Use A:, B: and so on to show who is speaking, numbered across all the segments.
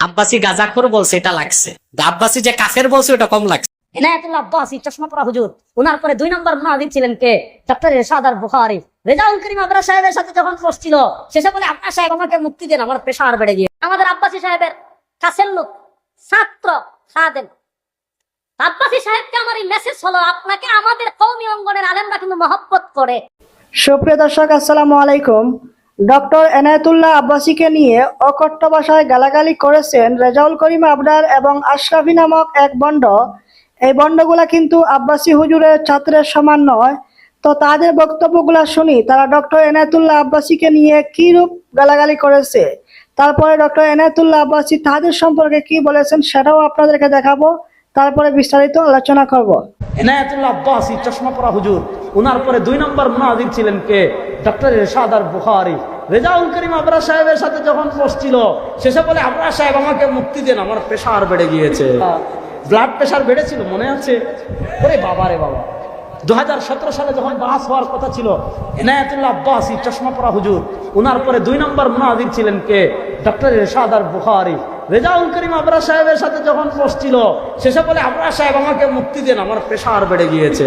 A: আব্বাসি গাজাখোর বলছে এটা লাগছে। আব্বাসি যে কাফের বলছে ওটা কম লাগছে।
B: এনায়াতুল্লাহ আব্বাসি চশমা পরা হুজুর। ওনার পরে দুই নম্বর মুনাদিম ছিলেন কে? ডক্টর ইরশাদ আর বুখারী। রেজাউল করিম আবরা সাহেবের সাথে যখন বসছিল শেষে বলে আপনার সাহেব আমাকে মুক্তি দেন আমার পেশার বেড়ে গিয়ে। আমাদের আব্বাসি সাহেবের কাছের লোক ছাত্র খাদেন আব্বাসি সাহেবকে আমার এই মেসেজ হলো আপনাকে আমাদের কৌমি অঙ্গনের আলেমরা কিন্তু মহব্বত করে।
C: সুপ্রিয় দর্শক আসসালামু আলাইকুম। ডক্টর এনায়তুল্লাহ আব্বাসীকে নিয়ে অকট্ট ভাষায় গালাগালি করেছেন রেজাউল করিম আবরার এবং আশরাফি নামক এক বন্ড। এই বন্ডগুলা কিন্তু আব্বাসী হুজুরের ছাত্রের সমান নয়। তো তাদের বক্তব্যগুলা শুনি, তারা ডক্টর এনায়েতুল্লাহ আব্বাসীকে নিয়ে কি রূপ গালাগালি করেছে? তারপরে ডক্টর এনায়েতুল্লাহ আব্বাসী তাদের সম্পর্কে কি বলেছেন সেটাও আপনাদেরকে দেখাবো। তারপরে বিস্তারিত আলোচনা করব।
D: চশমা পরা হুজুর ওনার পরে দুই নম্বর মুনাজির ছিলেন কে? ডক্টর ইরশাদ আর রেজাউল করিম সাহেবের সাথে যখন বলে সাহেব, আমাকে মুক্তি আমার প্রেশার বেড়ে গিয়েছে। ব্লাড বেড়েছিল, মনে আছে? ওরে বাবা রে বাবা। দু হাজার সতেরো সালে যখন বাস হওয়ার কথা ছিল, এনায়াতুল্লাহ আব্বাসি, চশমা পরা হুজুর ওনার পরে দুই নম্বর মুনাজির ছিলেন কে? ডক্টর ইরশাদ আর বুখারী। রেজাউল করিম আবরা সাহেবের সাথে যখন বসছিল শেষে বলে আবরা সাহেব, আমাকে মুক্তি দেন, আমার প্রেশার বেড়ে গিয়েছে।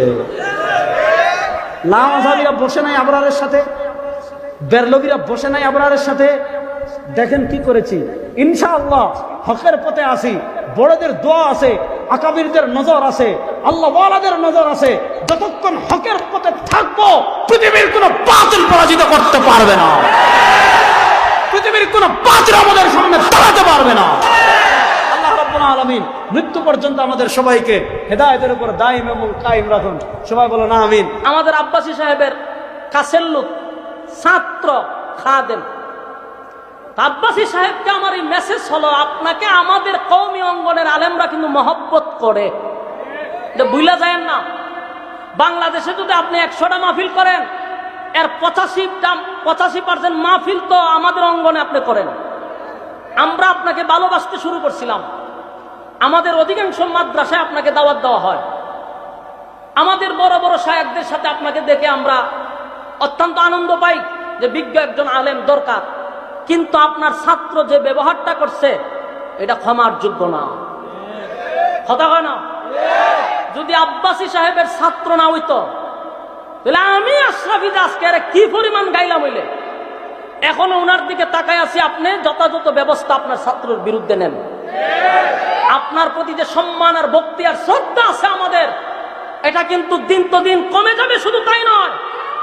D: লামাজাবিরা বসে নাই আবরারের সাথে বেরলবিরা বসে নাই আবরারের সাথে। দেখেন কি করেছি। ইনশাআল্লাহ, হকের পথে আসি, বড়দের দোয়া আছে, আকাবিরদের নজর আছে আল্লাহ ওয়ালাদের নজর আছে। যতক্ষণ হকের পথে থাকব, পৃথিবীর কোনো বাতিল পরাজিত করতে পারবে না। পৃথিবীর কোনো বাতিল আমাদের সামনে দাঁড়াতে পারবে না। আল্লাহ রাব্বুল আলামিন মৃত্যু পর্যন্ত আমাদের সবাইকে হেদায়েতের উপর দাইম এবং কায়েম রাখুন। সবাই বলো না আমিন। আমাদের আব্বাসী সাহেবের কাছের লোক, ছাত্র খাদেন আব্বাসী সাহেবকে আমার এই মেসেজ হলো, আপনাকে আমাদের কৌমি অঙ্গনের আলেমরা কিন্তু মহব্বত করে। বুঝলা যায় না। বাংলাদেশে যদি আপনি একশোটা মাহফিল করেন এর পঁচাশিটা পঁচাশি পার্সেন্ট মাহফিল তো আমাদের অঙ্গনে আপনি করেন। আমরা আপনাকে ভালোবাসতে শুরু করছিলাম। আমাদের অধিকাংশ মাদ্রাসায় আপনাকে দাওয়াত দেওয়া হয়। আমাদের বড় বড় সাহেবদের সাথে আপনাকে দেখে আমরা অত্যন্ত আনন্দ পাই যে বিজ্ঞ একজন আলেম দরকার। কিন্তু আপনার ছাত্র যে ব্যবহারটা করছে, এটা ক্ষমার যোগ্য না। কথা হয় না? যদি আব্বাসী সাহেবের ছাত্র না হইতো তাহলে আমি আশরাফি দাসকে আরে কি পরিমাণ গাইলাম হইলে? এখনও ওনার দিকে তাকায় আছি, আপনি যথাযথ ব্যবস্থা আপনার ছাত্রের বিরুদ্ধে নেন। আপনার প্রতি যে সম্মান আর ভক্তি আর শ্রদ্ধা আছে আমাদের, এটা কিন্তু দিন তো দিন কমে যাবে, শুধু তাই নয়।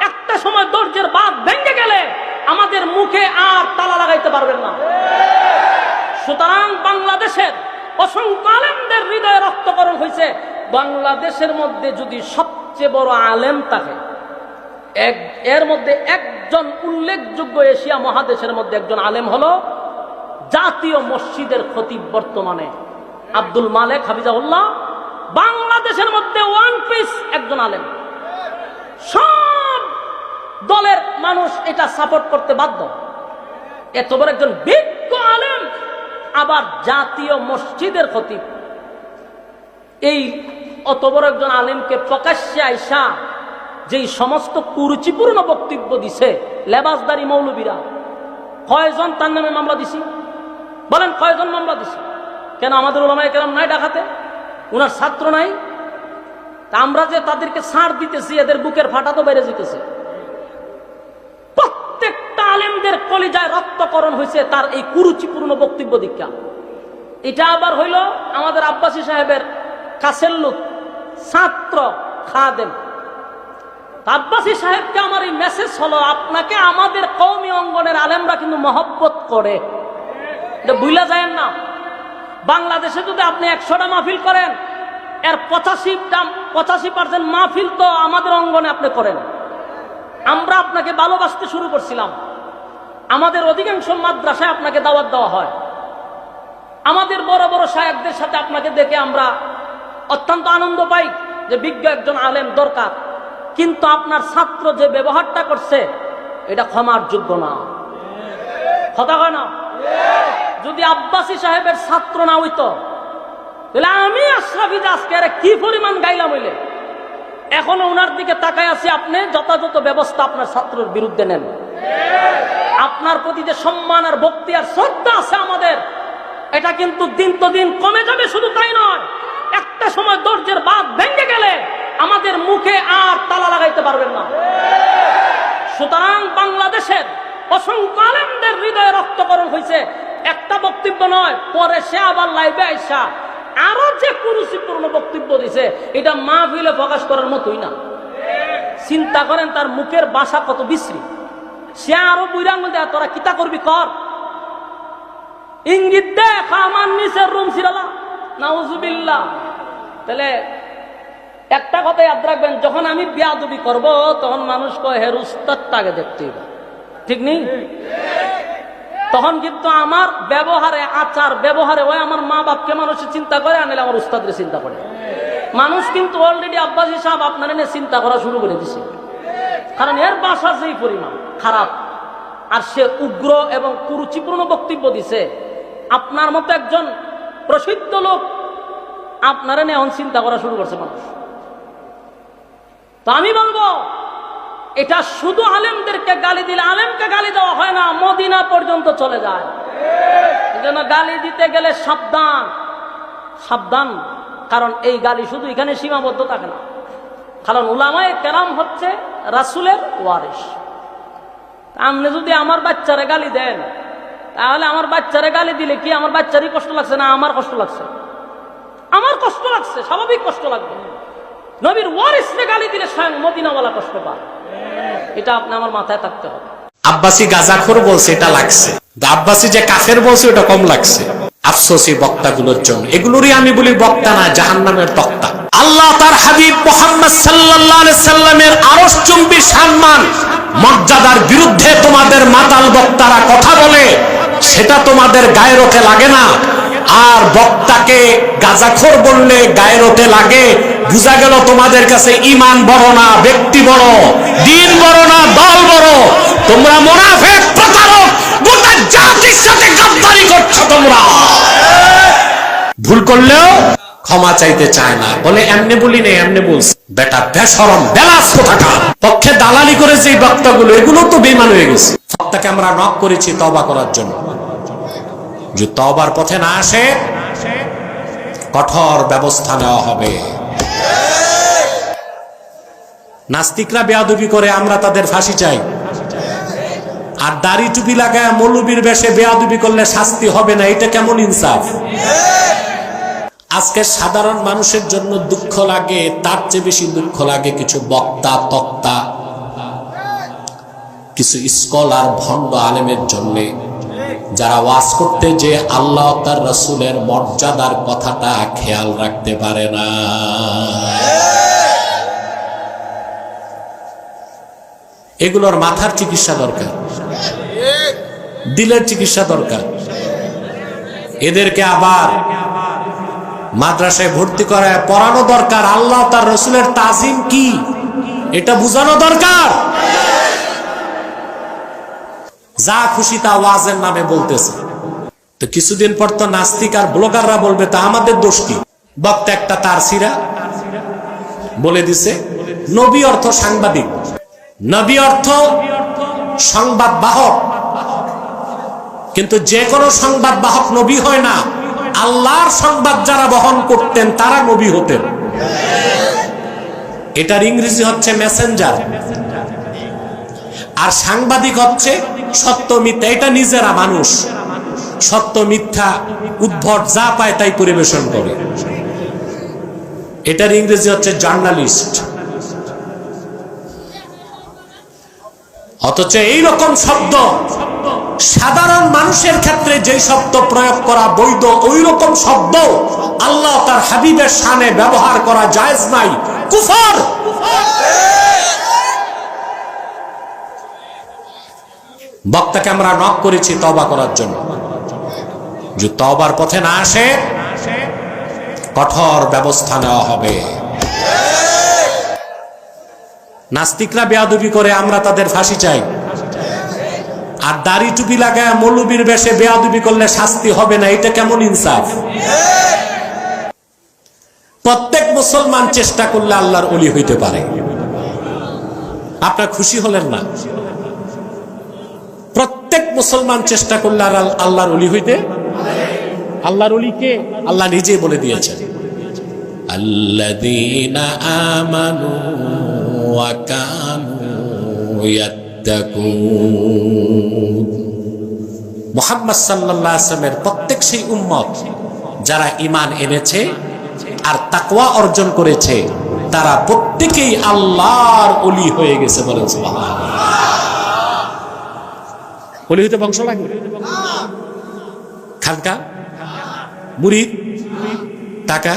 D: একটা সময় দর্জের বাদ ভেঙে গেলে আমাদের মুখে আর তালা লাগাইতে পারবেন না। সুতরাং বাংলাদেশের অসংখ্য আলেমদের হৃদয়ে রক্তকরণ হয়েছে বাংলাদেশের মধ্যে যদি সবচেয়ে বড় আলেম থাকে এক, এর মধ্যে একজন উল্লেখযোগ্য এশিয়া মহাদেশের মধ্যে একজন আলেম হলো জাতীয় মসজিদের খতিব বর্তমানে। আব্দুল মালেক হাফিজাউল্লাহ বাংলাদেশের মধ্যে ওয়ান পিস একজন আলেম। সব দলের মানুষ এটা সাপোর্ট করতে বাধ্য। এত বড় একজন বিজ্ঞ আলেম, আবার জাতীয় মসজিদের খতিব। এই অত বড় একজন আলেমকে প্রকাশ্যে আইসা যেই সমস্ত কুরুচিপূর্ণ বক্তব্য দিছে, লেবাসদারি মৌলবীরা, কয়জন তার নামে মামলা দিছি? বলেন, কয়জন মামলা দিছি? কেন আমাদের ওলামায় কেরাম নাই ডাকাতে? ওনার ছাত্র নাই? তা আমরা যে তাদেরকে ছাড় দিতেছি, এদের বুকের ফাটা তো বেড়ে যেতেছে। প্রত্যেকটা আলেমদের কলিজায় রক্তকরণ হয়েছে তার এই কুরুচিপূর্ণ বক্তব্য দীক্ষা। এটা আবার হইল আমাদের আব্বাসী সাহেবের কাছের লোক, ছাত্র খাদেম। আব্বাসী সাহেবকে আমার এই মেসেজ হলো, আপনাকে আমাদের কৌমি অঙ্গনের আলেমরা কিন্তু মহব্বত করে। এটা বুঝলা যায় না। বাংলাদেশে যদি আপনি একশোটা মাহফিল করেন, এর পঁচাশিটা পঁচাশি পার্সেন্ট মাহফিল তো আমাদের অঙ্গনে আপনি করেন। আমরা আপনাকে ভালোবাসতে শুরু করছিলাম। আমাদের অধিকাংশ মাদ্রাসায় আপনাকে দাওয়াত দেওয়া হয়। আমাদের বড় বড় সাহেবদের সাথে আপনাকে দেখে আমরা অত্যন্ত আনন্দ পাই যে বিজ্ঞ একজন আলেম দরকার। কিন্তু আপনার ছাত্র যে ব্যবহারটা করছে, এটা ক্ষমার যোগ্য না। কথা হয় না? যদি আব্বাসী সাহেবের ছাত্র না হইতো, তাহলে আমি আশরাফি দাসকে আরে কি পরিমাণ গাইলাম হইলে? এখনও ওনার দিকে তাকায় আছি, আপনি যথাযথ ব্যবস্থা আপনার ছাত্রের বিরুদ্ধে নেন। আপনার প্রতি যে সম্মান আর ভক্তি আর শ্রদ্ধা আছে আমাদের, এটা কিন্তু দিন তো দিন কমে যাবে, শুধু তাই নয়। একটা সময় দরজের বাদ ভেঙে গেলে আমাদের মুখে আর তালা লাগাইতে পারবেন না। সুতরাং বাংলাদেশের অসংখ্য আলেমদের হৃদয়ে রক্তকরণ হয়েছে একটা বক্তব্য নয়, পরে সে আবার লাইভে আইসা আরও যে কুরুচিপূর্ণ বক্তব্য দিছে, এটা মা মাহফিলে প্রকাশ করার মতোই না। চিন্তা করেন তার মুখের বাসা কত বিশ্রী। সে আরও বুড়াঙ্গ দেয়, তোরা কিতা করবি, কর। ইঙ্গিত দেখ আমার নিচের রুম ছিলাম নাউজুবিল্লাহ। তাহলে একটা কথা ইয়াদ রাখবেন, যখন আমি বিয়াদবি করব, তখন মানুষ কয়, হের উস্তাদটাকে দেখতে। ঠিক নেই? তখন কিন্তু আমার ব্যবহারে, আচার ব্যবহারে, ওই আমার মা বাপকে মানুষ চিন্তা করে আনলে আমার উস্তাদকে চিন্তা করে। মানুষ কিন্তু অলরেডি আব্বাস সাহেব আপনার এনে চিন্তা করা শুরু করে দিছে। কারণ এর বাসা যেই পরিমাণ, খারাপ। আর সে উগ্র এবং কুরুচিপূর্ণ বক্তব্য দিছে। আপনার মতো একজন প্রসিদ্ধ লোক আপনারা এখন চিন্তা করা শুরু করছে মানুষ। তো আমি বলব, এটা শুধু আলেমদেরকে গালি দিলে আলেমকে গালি দেওয়া হয় না, মদিনা পর্যন্ত চলে যায়। জন্য গালি দিতে গেলে সাবধান সাবধান, কারণ এই গালি শুধু এখানে সীমাবদ্ধ থাকে না। কারণ উলামায় কেরাম হচ্ছে রাসুলের ওয়ারিস আপনি যদি আমার বাচ্চারে গালি দেন, তাহলে আমার বাচ্চারে গালি দিলে কি আমার বাচ্চারই কষ্ট লাগছে না আমার কষ্ট লাগছে? আমার কষ্ট লাগছে, স্বাভাবিক কষ্ট লাগবে। নবীর ওয়ারিসরে গালি দিলে স্বয়ং মদিনাওয়ালা কষ্ট পায়। এটা আপনি আমার মাথায় থাকতে হবে।
A: গাজাখোর বলছে, এটা লাগছে। যে কাফের বলছে কম লাগছে। আফসোসি বক্তাগুলোর জন্য। এগুলোরই আমি বলি বক্তা না, জাহান্নামের তক্তা। আল্লাহ তার হাবিব মোহাম্মদ সাল্লামের চুম্বি সম্মান, মর্যাদার বিরুদ্ধে তোমাদের মাতাল বক্তারা কথা বলে, সেটা তোমাদের গায়ে ওঠে লাগে না। আর বক্তাকে গাজাখোর বললে গায়ে ওঠে লাগে বুঝা গেল তোমাদের কাছে ইমান বড় না, ব্যক্তি বড়? দিন বড় না, দল বড়? তোমরা মোনাফেক, প্রতারক, গোটা জাতির সাথে গাদ্দারি করছ তোমরা। ভুল করলেও ক্ষমা চাইতে চায় না। বলে, এমনি বলি নেই এমনি বলছি। বেটা, বেসরম বেলাস কোথাকার? পক্ষে দালালি করে যে বক্তাগুলো, এগুলো তো বেমান হয়ে গেছে। বক্তাকে আমরা নক করেছি তবা করার জন্য। যে তবার পথে না আসে, কঠোর ব্যবস্থা নেওয়া হবে। নাস্তিকরা বেয়াদবি করে, আমরা তাদের ফাঁসি চাই। আর দাড়ি টুপি লাগায় মৌলবীর বেশে বেয়াদবি করলে শাস্তি হবে না, এটা কেমন ইনসাফ? আজকে সাধারণ মানুষের জন্য দুঃখ লাগে, তার চেয়ে বেশি দুঃখ লাগে কিছু বক্তা, তক্তা, কিছু স্কলার, ভণ্ড আলেমের জন্যে, যারা ওয়াজ করতে যে আল্লাহ তার রসুলের মর্যাদার কথাটা খেয়াল রাখতে পারে না। এগুলোর মাথার চিকিৎসা দরকার। দিলের চিকিৎসা দরকার। এদেরকে আবার মাদ্রাসায় ভর্তি করায় পড়ানো দরকার। আল্লাহ তার রসুলের তাজিম কি? এটা বুঝানো দরকার। যা খুশি তা ওয়াজের নামে বলতেছে। তো কিছুদিন পর তো নাস্তিক আর ব্লগাররা বলবে, তা আমাদের দোষ কি? বক্তা একটা তার সিরা বলে দিছে, নবী অর্থ সাংবাদিক। নবী অর্থ সংবাদ বাহক। কিন্তু যে কোনো সংবাদ বাহক নবী হয় না। আল্লাহর সংবাদ যারা বহন করতেন, তারা নবী হতেন। এটার ইংরেজি হচ্ছে মেসেঞ্জার। আর সাংবাদিক হচ্ছে সত্য মিথ্যা, এটা নিজেরা মানুষ। সত্য মিথ্যা উদ্ভট যা পায় তাই পরিবেশন করে। এটার ইংরেজি হচ্ছে জার্নালিস্ট। অথচ এই রকম শব্দ সাধারণ মানুষের ক্ষেত্রে যে শব্দ প্রয়োগ করা বৈধ ওই রকম শব্দ আল্লাহ তার হাবিবের সানে ব্যবহার করা জায়েজ নাই। কুফর! বক্তাকে আমরা নক করেছি তবা করার জন্য। যে তবার পথে না আসে, কঠোর ব্যবস্থা নেওয়া হবে। নাস্তিকরা বেয়াদবি করে, আমরা তাদের ফাঁসি চাই। আর দাড়ি টুপি লাগায় মৌলবীর বেশে বেয়াদবি করলে শাস্তি হবে না, এটা কেমন ইনসাফ? প্রত্যেক মুসলমান চেষ্টা করলে আল্লাহর অলি হইতে পারে। আপনার খুশি হলেন না? প্রত্যেক মুসলমান চেষ্টা করলে আল্লাহর অলি হইতে? আল্লাহর অলিকে আল্লাহ নিজে বলে দিয়েছেন। আমানু ওয়া কানু ইয়াত্তাকুন মুহাম্মদ সাল্লাল্লাহু আলাইহি ওয়াসাল্লামের প্রত্যেক সেই উম্মত যারা ঈমান এনেছে আর তাকওয়া অর্জন করেছে, তারা প্রত্যেকেই আল্লাহর অলি হয়ে গেছে সুবহানাল্লাহ। অলি হইতে বংশ লাগে খানকা? মুরিদ? টাকা?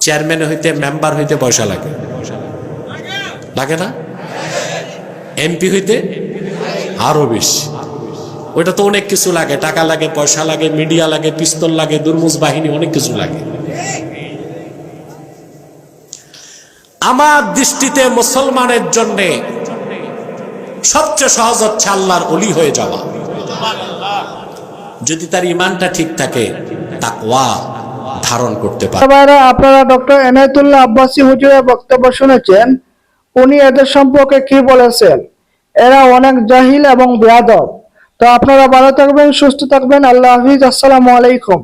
A: চেয়ারম্যান হইতে, মেম্বার হইতে পয়সা লাগে। লাগে না? এমপি হইতে? আরও বেশি। ওইটা তো অনেক কিছু লাগে। টাকা লাগে, পয়সা লাগে, মিডিয়া লাগে, পিস্তল লাগে, দুর্মুজ বাহিনী, অনেক কিছু লাগে। আমার দৃষ্টিতে মুসলমানের জন্য সবচেয়ে সহজ হচ্ছে আল্লাহর অলি হয়ে যাওয়া। যদি তার ইমানটা ঠিক থাকে, তাকওয়া ধারণ করতে পারে।
E: আপনারা ডক্টর এনায়তুল্লাহ আব্বাসী হুজুরের বক্তব্য শুনেছেন। উনি এদের সম্পর্কে কি বলেছেন? এরা অনেক জাহিল এবং বেয়াদব। তো আপনারা ভালো থাকবেন, সুস্থ থাকবেন। আল্লাহ হাফিজ, আসসালামু আলাইকুম।